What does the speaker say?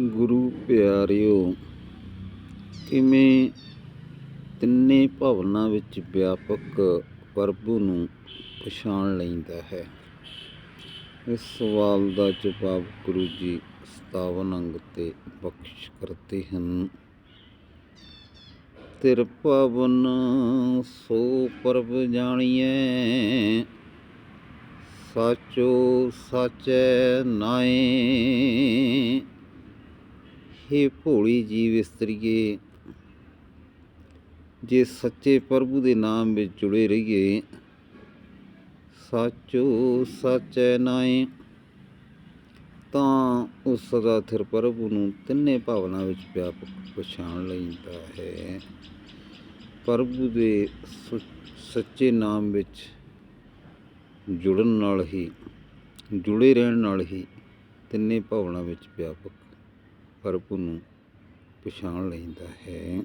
ਗੁਰੂ ਪਿਆਰਿਓ ਕਿਵੇਂ ਤਿੰਨੇ ਭਵਨਾਂ ਵਿੱਚ ਵਿਆਪਕ ਪ੍ਰਭੂ ਨੂੰ ਪਛਾਣ ਲੈਂਦਾ ਹੈ। ਇਸ ਸਵਾਲ ਦਾ ਜਵਾਬ ਗੁਰੂ ਜੀ 57 ਅੰਗ ਤੇ ਬਖਸ਼ ਕਰਦੇ ਹਨ। ਤਿਰ ਪਵਨ ਸੋ ਪ੍ਰਭ ਜਾਣੀਐ, ਸਾਚੋ ਸਾਚੈ ਨਾਏ। ਹੇ ਭੋਲੀ ਜੀਵ ਇਸਤਰੀਏ, ਜੇ ਸੱਚੇ ਪ੍ਰਭੂ ਦੇ ਨਾਮ ਵਿੱਚ ਜੁੜੇ ਰਹੀਏ, ਸਾਚੋ ਸਾਚੈ ਨਾਏ, ਤਾਂ ਉਸ ਸਦਾ ਥਿਰ ਪ੍ਰਭੂ ਨੂੰ ਤਿੰਨੇ ਭਾਵਨਾ ਵਿੱਚ ਵਿਆਪਕ ਪਛਾਣ ਲੈਂਦਾ ਹੈ। ਪ੍ਰਭੂ ਦੇ ਸੁ- ਸੱਚੇ ਨਾਮ ਵਿੱਚ ਜੁੜਨ ਨਾਲ ਹੀ, ਜੁੜੇ ਰਹਿਣ ਨਾਲ ਹੀ ਤਿੰਨੇ ਭਾਵਨਾ ਵਿੱਚ ਵਿਆਪਕ ਪ੍ਰਭੂ ਨੂੰ ਪਛਾਣ ਲੈਂਦਾ ਹੈ।